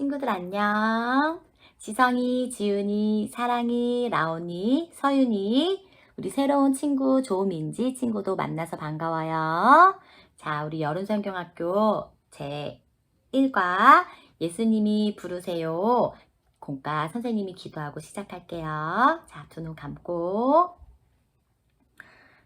친구들 안녕. 지성이, 지은이, 사랑이, 라온이, 서윤이, 우리 새로운 친구 조민지 친구도 만나서 반가워요. 자, 우리 여름성경학교 제 1과 예수님이 부르세요. 공과 선생님이 기도하고 시작할게요. 자, 두 눈 감고.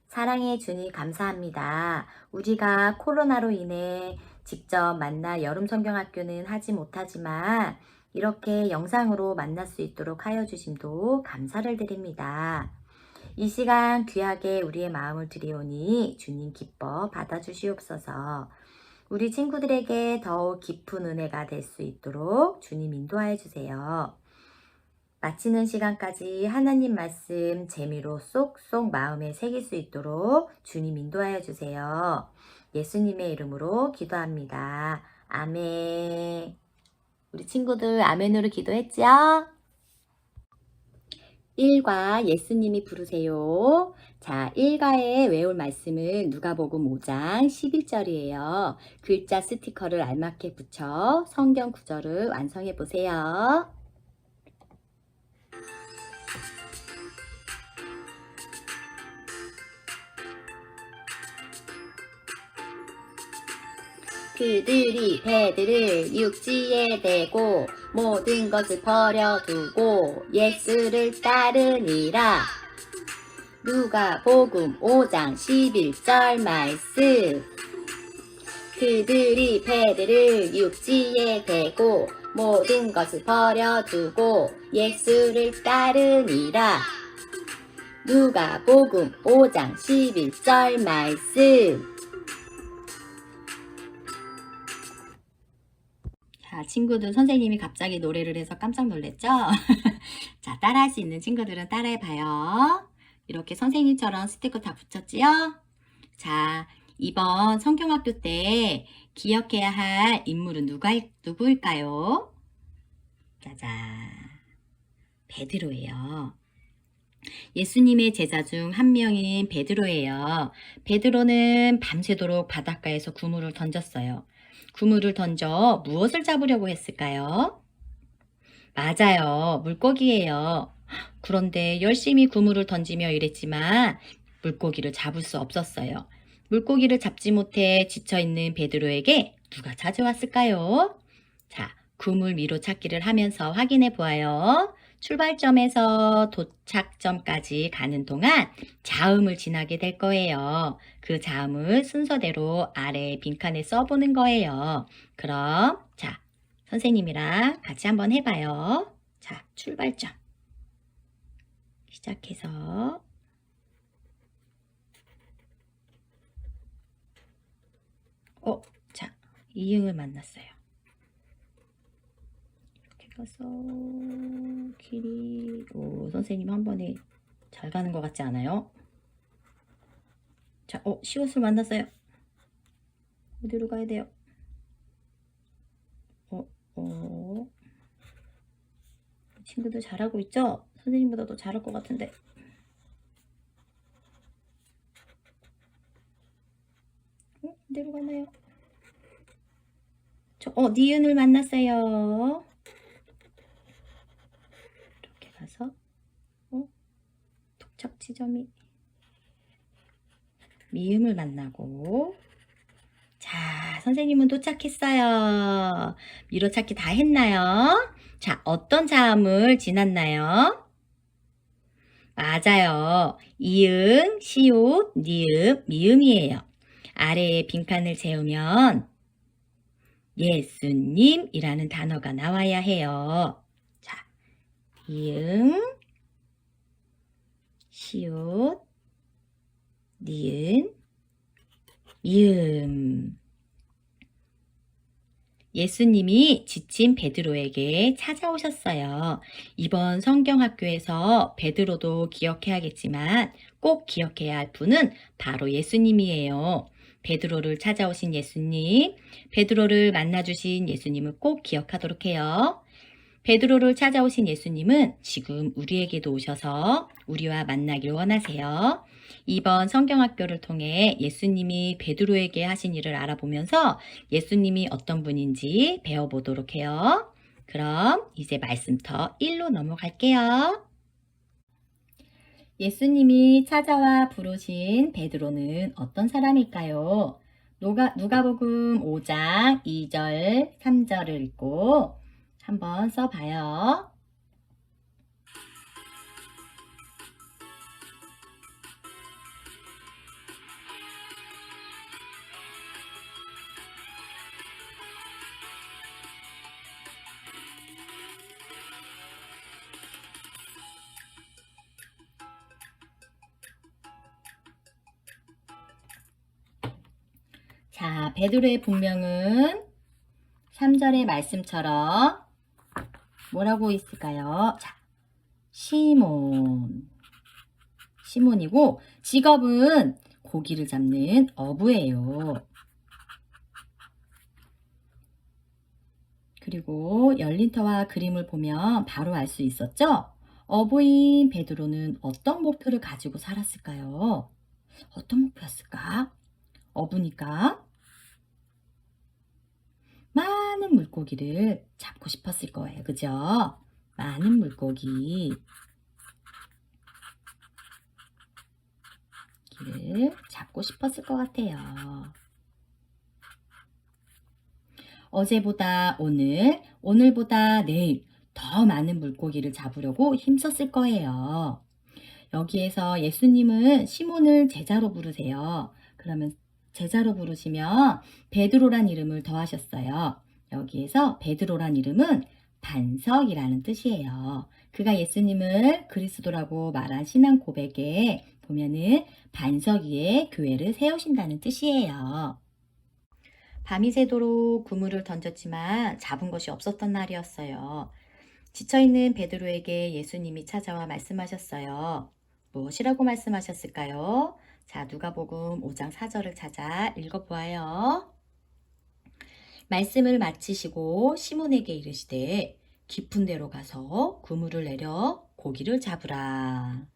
사랑해 주니 감사합니다. 우리가 코로나로 인해 직접 만나 여름 성경학교는 하지 못하지만 이렇게 영상으로 만날 수 있도록 하여 주심도 감사를 드립니다. 이 시간 귀하게 우리의 마음을 드리오니 주님 기뻐 받아주시옵소서. 우리 친구들에게 더욱 깊은 은혜가 될 수 있도록 주님 인도하여 주세요. 마치는 시간까지 하나님 말씀 재미로 쏙쏙 마음에 새길 수 있도록 주님 인도하여 주세요. 예수님의 이름으로 기도합니다. 아멘. 우리 친구들 아멘으로 기도했죠? 1과 예수님이 부르세요. 자, 1과에 외울 말씀은 누가복음 5장 11절이에요. 글자 스티커를 알맞게 붙여 성경 구절을 완성해 보세요. 그들이 배들을 육지에 대고 모든 것을 버려두고 예수를 따르니라. 누가 복음 5장 11절 말씀. 그들이 배들을 육지에 대고 모든 것을 버려두고 예수를 따르니라. 누가 복음 5장 11절 말씀. 자, 친구들 선생님이 갑자기 노래를 해서 깜짝 놀랐죠? 자, 따라할 수 있는 친구들은 따라해봐요. 이렇게 선생님처럼 스티커 다 붙였지요? 자, 이번 성경학교 때 기억해야 할 인물은 누가, 누구일까요? 짜잔. 베드로예요. 예수님의 제자 중 한 명인 베드로예요. 베드로는 밤새도록 바닷가에서 그물을 던졌어요. 그물을 던져 무엇을 잡으려고 했을까요? 맞아요. 물고기예요. 그런데 열심히 그물을 던지며 일했지만 물고기를 잡을 수 없었어요. 물고기를 잡지 못해 지쳐있는 베드로에게 누가 찾아왔을까요? 자, 그물 위로 찾기를 하면서 확인해 보아요. 출발점에서 도착점까지 가는 동안 자음을 지나게 될 거예요. 그 자음을 순서대로 아래 빈칸에 써보는 거예요. 그럼, 자, 선생님이랑 같이 한번 해봐요. 자, 출발점. 시작해서, 어, 자, 이응을 만났어요. 가서, 길이, 오, 선생님 한 번에 잘 가는 것 같지 않아요? 자, 어, 시옷을 만났어요. 어디로 가야 돼요? 어, 어. 친구들 잘하고 있죠? 선생님보다 더 잘할 것 같은데. 어, 어디로 가나요? 저, 어, 니은을 만났어요. 이렇게 가서, 어, 도착 지점이 미음을 만나고 자, 선생님은 도착했어요. 미로 찾기 다 했나요? 자, 어떤 자음을 지났나요? 맞아요. 이응, 시옷, 니음, 미음이에요. 아래에 빈칸을 채우면 예수님이라는 단어가 나와야 해요. 자, 이응, 시옷, 니은, 미음. 예수님이 지친 베드로에게 찾아오셨어요. 이번 성경학교에서 베드로도 기억해야겠지만 꼭 기억해야 할 분은 바로 예수님이에요. 베드로를 찾아오신 예수님, 베드로를 만나주신 예수님을 꼭 기억하도록 해요. 베드로를 찾아오신 예수님은 지금 우리에게도 오셔서 우리와 만나길 원하세요. 이번 성경학교를 통해 예수님이 베드로에게 하신 일을 알아보면서 예수님이 어떤 분인지 배워보도록 해요. 그럼 이제 말씀터 1로 넘어갈게요. 예수님이 찾아와 부르신 베드로는 어떤 사람일까요? 누가, 누가복음 5장 2절, 3절을 읽고 한번 써봐요. 자, 베드로의 본명은 3절의 말씀처럼 뭐라고 있을까요? 자, 시몬. 시몬이고 직업은 고기를 잡는 어부예요. 그리고 열린터와 그림을 보면 바로 알 수 있었죠? 어부인 베드로는 어떤 목표를 가지고 살았을까요? 어떤 목표였을까? 어부니까 많은 물고기를 잡고 싶었을 거예요. 그죠? 많은 물고기. 를 잡고 싶었을 것 같아요. 어제보다 오늘, 오늘보다 내일 더 많은 물고기를 잡으려고 힘썼을 거예요. 여기에서 예수님은 시몬을 제자로 부르세요. 그러면 제자로 부르시면 베드로란 이름을 더하셨어요. 여기에서 베드로란 이름은 반석이라는 뜻이에요. 그가 예수님을 그리스도라고 말한 신앙 고백에 보면은 반석 위에 교회를 세우신다는 뜻이에요. 밤이 새도록 그물을 던졌지만 잡은 것이 없었던 날이었어요. 지쳐있는 베드로에게 예수님이 찾아와 말씀하셨어요. 무엇이라고 말씀하셨을까요? 자, 누가복음 5장 4절을 찾아 읽어보아요. 말씀을 마치시고 시몬에게 이르시되 깊은 데로 가서 그물을 내려 고기를 잡으라.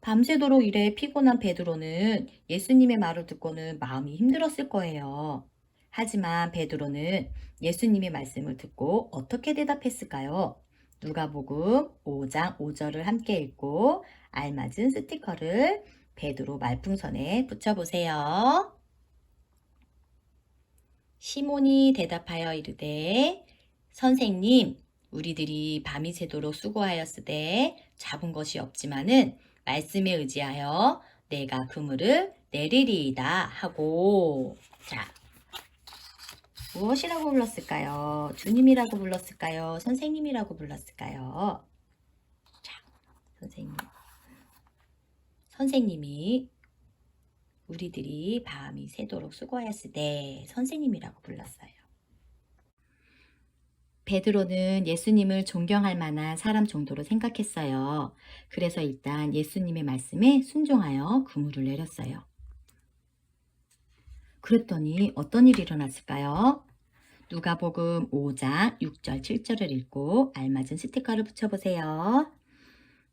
밤새도록 일해 피곤한 베드로는 예수님의 말을 듣고는 마음이 힘들었을 거예요. 하지만 베드로는 예수님의 말씀을 듣고 어떻게 대답했을까요? 누가복음 5장 5절을 함께 읽고 알맞은 스티커를 베드로 말풍선에 붙여보세요. 시몬이 대답하여 이르되 선생님 우리들이 밤이 새도록 수고하였으되 잡은 것이 없지만은 말씀에 의지하여 내가 그물을 내리리이다 하고 자 무엇이라고 불렀을까요? 주님이라고 불렀을까요? 선생님이라고 불렀을까요? 자 선생님 선생님이 우리들이 밤이 새도록 수고하였을 때 선생님이라고 불렀어요. 베드로는 예수님을 존경할 만한 사람 정도로 생각했어요. 그래서 일단 예수님의 말씀에 순종하여 그물을 내렸어요. 그랬더니 어떤 일이 일어났을까요? 누가복음 5장 6절 7절을 읽고 알맞은 스티커를 붙여보세요.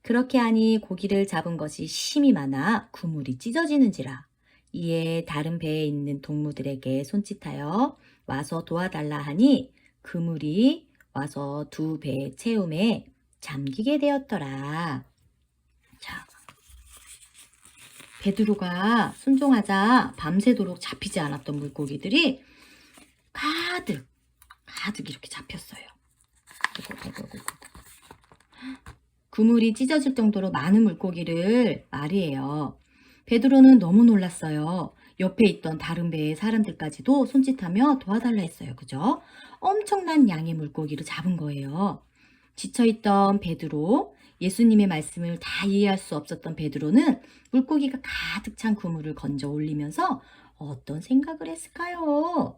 그렇게 하니 고기를 잡은 것이 심이 많아 그물이 찢어지는지라. 이에 다른 배에 있는 동무들에게 손짓하여 와서 도와달라 하니 그물이 와서 두 배의 채움에 잠기게 되었더라. 자, 베드로가 순종하자 밤새도록 잡히지 않았던 물고기들이 가득, 가득 이렇게 잡혔어요. 아이고, 아이고, 아이고, 그물이 찢어질 정도로 많은 물고기를 말이에요. 베드로는 너무 놀랐어요. 옆에 있던 다른 배의 사람들까지도 손짓하며 도와달라 했어요. 그죠? 엄청난 양의 물고기를 잡은 거예요. 지쳐있던 베드로, 예수님의 말씀을 다 이해할 수 없었던 베드로는 물고기가 가득 찬 그물을 건져 올리면서 어떤 생각을 했을까요?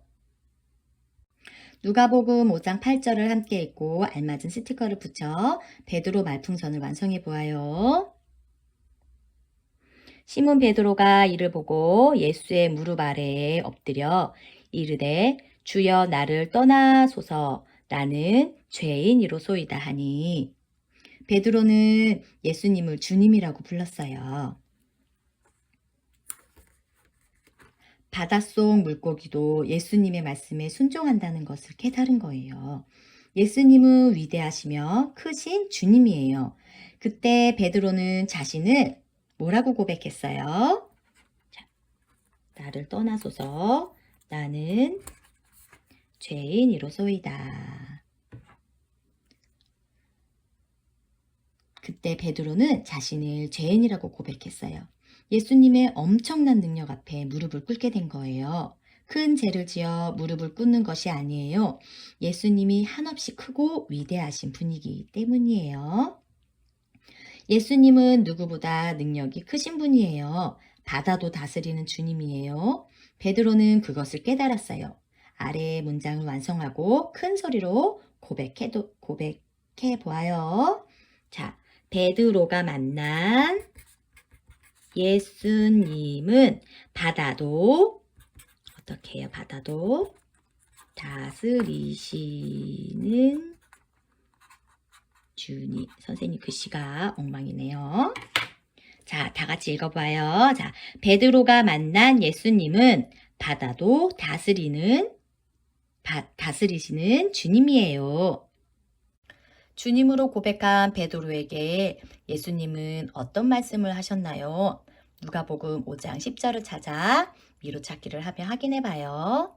누가복음 5장 8절을 함께 읽고 알맞은 스티커를 붙여 베드로 말풍선을 완성해 보아요. 시몬 베드로가 이를 보고 예수의 무릎 아래에 엎드려 이르되 주여 나를 떠나소서 나는 죄인이로소이다 하니 베드로는 예수님을 주님이라고 불렀어요. 바닷속 물고기도 예수님의 말씀에 순종한다는 것을 깨달은 거예요. 예수님은 위대하시며 크신 주님이에요. 그때 베드로는 자신을 뭐라고 고백했어요? 자, 나를 떠나소서 나는 죄인이로소이다. 그때 베드로는 자신을 죄인이라고 고백했어요. 예수님의 엄청난 능력 앞에 무릎을 꿇게 된 거예요. 큰 죄를 지어 무릎을 꿇는 것이 아니에요. 예수님이 한없이 크고 위대하신 분이기 때문이에요. 예수님은 누구보다 능력이 크신 분이에요. 바다도 다스리는 주님이에요. 베드로는 그것을 깨달았어요. 아래의 문장을 완성하고 큰 소리로 고백해도 고백해 보아요. 자, 베드로가 만난 예수님은 바다도 어떻게 해요? 바다도 다스리시는 주님. 선생님 글씨가 엉망이네요. 자, 다 같이 읽어봐요. 자, 베드로가 만난 예수님은 바다도 다스리는 바- 다스리시는 주님이에요. 주님으로 고백한 베드로에게 예수님은 어떤 말씀을 하셨나요? 누가복음 5장 10절을 찾아 미로찾기를 하며 확인해 봐요.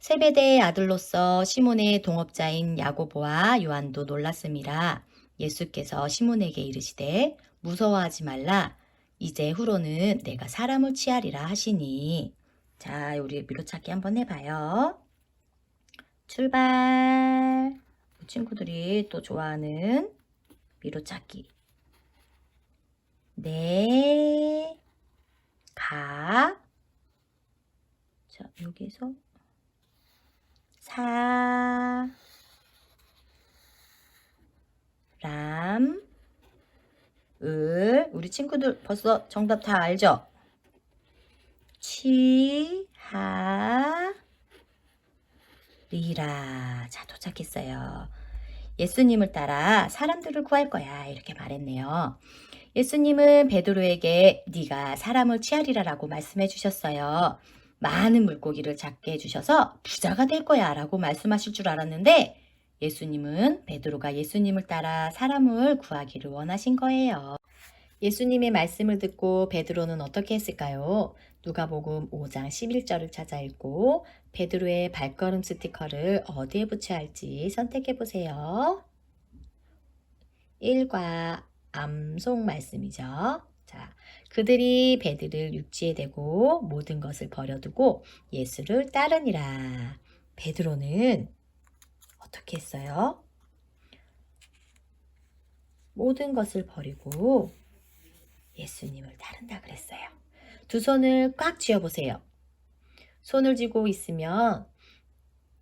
세베대의 아들로서 시몬의 동업자인 야고보와 요한도 놀랐습니다. 예수께서 시몬에게 이르시되 무서워하지 말라. 이제 후로는 내가 사람을 취하리라 하시니. 자, 우리 미로찾기 한번 해봐요. 출발. 친구들이 또 좋아하는 미로찾기. 네, 가. 자, 여기서 사, 람, 을. 우리 친구들 벌써 정답 다 알죠? 취, 하, 리라. 자, 도착했어요. 예수님을 따라 사람들을 구할 거야. 이렇게 말했네요. 예수님은 베드로에게 네가 사람을 취하리라라고 말씀해 주셨어요. 많은 물고기를 잡게 해 주셔서 부자가 될 거야 라고 말씀하실 줄 알았는데 예수님은 베드로가 예수님을 따라 사람을 구하기를 원하신 거예요. 예수님의 말씀을 듣고 베드로는 어떻게 했을까요? 누가복음 5장 11절을 찾아 읽고 베드로의 발걸음 스티커를 어디에 붙여야 할지 선택해 보세요. 1과 암송 말씀이죠. 자, 그들이 배들을 육지에 대고 모든 것을 버려두고 예수를 따르니라. 베드로는 어떻게 했어요? 모든 것을 버리고 예수님을 따른다 그랬어요. 두 손을 꽉 쥐어 보세요. 손을 쥐고 있으면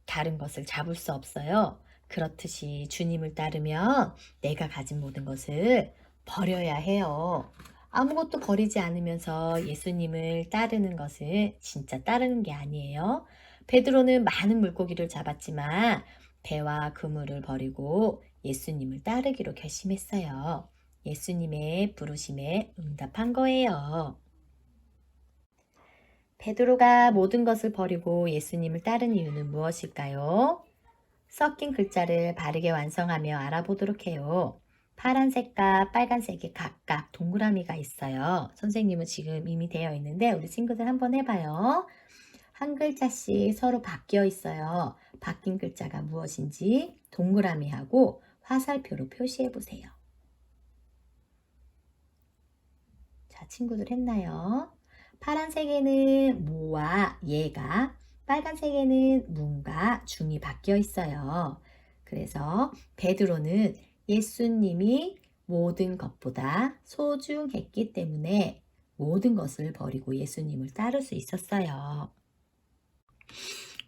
다른 것을 잡을 수 없어요. 그렇듯이 주님을 따르면 내가 가진 모든 것을 버려야 해요. 아무것도 버리지 않으면서 예수님을 따르는 것은 진짜 따르는 게 아니에요. 베드로는 많은 물고기를 잡았지만 배와 그물을 버리고 예수님을 따르기로 결심했어요. 예수님의 부르심에 응답한 거예요. 베드로가 모든 것을 버리고 예수님을 따른 이유는 무엇일까요? 섞인 글자를 바르게 완성하며 알아보도록 해요. 파란색과 빨간색이 각각 동그라미가 있어요. 선생님은 지금 이미 되어 있는데 우리 친구들 한번 해봐요. 한 글자씩 서로 바뀌어 있어요. 바뀐 글자가 무엇인지 동그라미하고 화살표로 표시해 보세요. 자, 친구들 했나요? 파란색에는 모와 예가, 빨간색에는 문과 중이 바뀌어 있어요. 그래서 베드로는 예수님이 모든 것보다 소중했기 때문에 모든 것을 버리고 예수님을 따를 수 있었어요.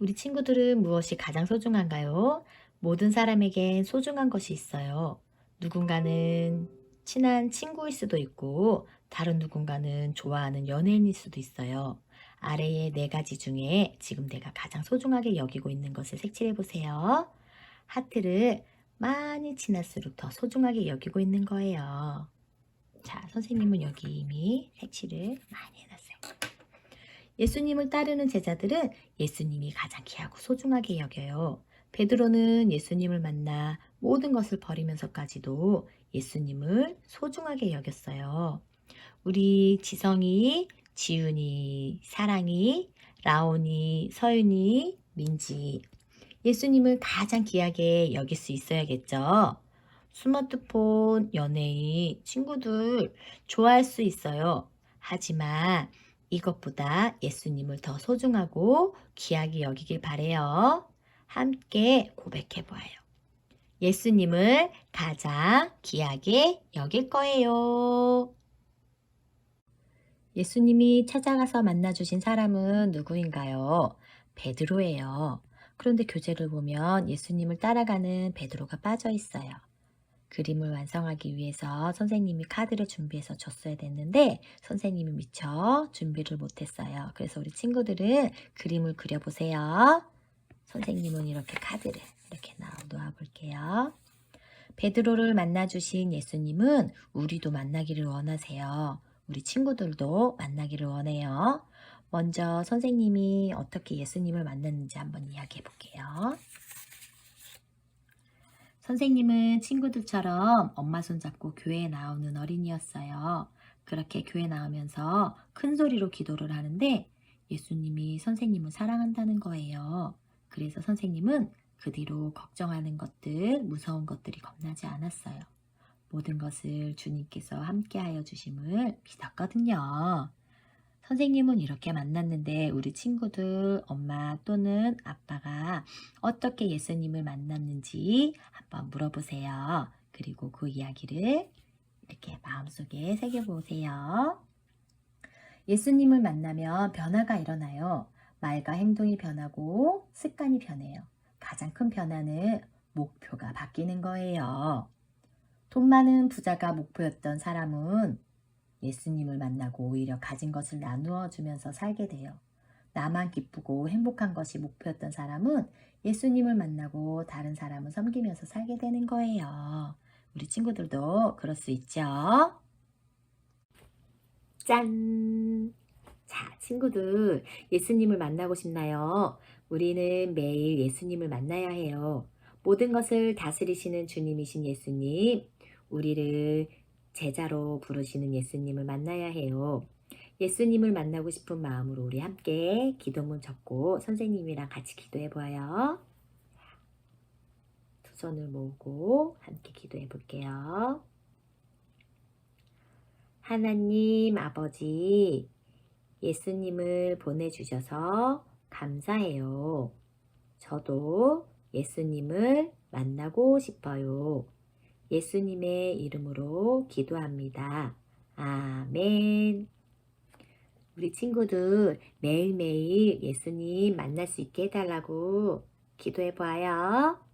우리 친구들은 무엇이 가장 소중한가요? 모든 사람에겐 소중한 것이 있어요. 누군가는 친한 친구일 수도 있고, 다른 누군가는 좋아하는 연예인일 수도 있어요. 아래의 네 가지 중에 지금 내가 가장 소중하게 여기고 있는 것을 색칠해 보세요. 하트를 많이 지날수록 더 소중하게 여기고 있는 거예요. 자, 선생님은 여기 이미 색칠을 많이 해놨어요. 예수님을 따르는 제자들은 예수님이 가장 귀하고 소중하게 여겨요. 베드로는 예수님을 만나 모든 것을 버리면서까지도 예수님을 소중하게 여겼어요. 우리 지성이, 지윤이, 사랑이, 라온이, 서윤이, 민지. 예수님을 가장 귀하게 여길 수 있어야겠죠. 스마트폰, 연예인, 친구들 좋아할 수 있어요. 하지만 이것보다 예수님을 더 소중하고 귀하게 여기길 바래요. 함께 고백해 보아요. 예수님을 가장 귀하게 여길 거예요. 예수님이 찾아가서 만나주신 사람은 누구인가요? 베드로예요. 그런데 교재를 보면 예수님을 따라가는 베드로가 빠져 있어요. 그림을 완성하기 위해서 선생님이 카드를 준비해서 줬어야 됐는데 선생님이 미처 준비를 못했어요. 그래서 우리 친구들은 그림을 그려보세요. 선생님은 이렇게 카드를 이렇게 놓아 볼게요. 베드로를 만나주신 예수님은 우리도 만나기를 원하세요. 우리 친구들도 만나기를 원해요. 먼저 선생님이 어떻게 예수님을 만났는지 한번 이야기해 볼게요. 선생님은 친구들처럼 엄마 손잡고 교회에 나오는 어린이였어요. 그렇게 교회 나오면서 큰 소리로 기도를 하는데 예수님이 선생님을 사랑한다는 거예요. 그래서 선생님은 그 뒤로 걱정하는 것들, 무서운 것들이 겁나지 않았어요. 모든 것을 주님께서 함께하여 주심을 믿었거든요. 선생님은 이렇게 만났는데 우리 친구들, 엄마 또는 아빠가 어떻게 예수님을 만났는지 한번 물어보세요. 그리고 그 이야기를 이렇게 마음속에 새겨보세요. 예수님을 만나면 변화가 일어나요. 말과 행동이 변하고 습관이 변해요. 가장 큰 변화는 목표가 바뀌는 거예요. 돈 많은 부자가 목표였던 사람은 예수님을 만나고 오히려 가진 것을 나누어 주면서 살게 돼요. 나만 기쁘고 행복한 것이 목표였던 사람은 예수님을 만나고 다른 사람을 섬기면서 살게 되는 거예요. 우리 친구들도 그럴 수 있죠? 짠! 자, 친구들, 예수님을 만나고 싶나요? 우리는 매일 예수님을 만나야 해요. 모든 것을 다스리시는 주님이신 예수님, 우리를 제자로 부르시는 예수님을 만나야 해요. 예수님을 만나고 싶은 마음으로 우리 함께 기도문 적고 선생님이랑 같이 기도해 보아요. 두 손을 모으고 함께 기도해 볼게요. 하나님 아버지, 예수님을 보내주셔서 감사해요. 저도 예수님을 만나고 싶어요. 예수님의 이름으로 기도합니다. 아멘. 우리 친구들 매일매일 예수님 만날 수 있게 해달라고 기도해 보아요.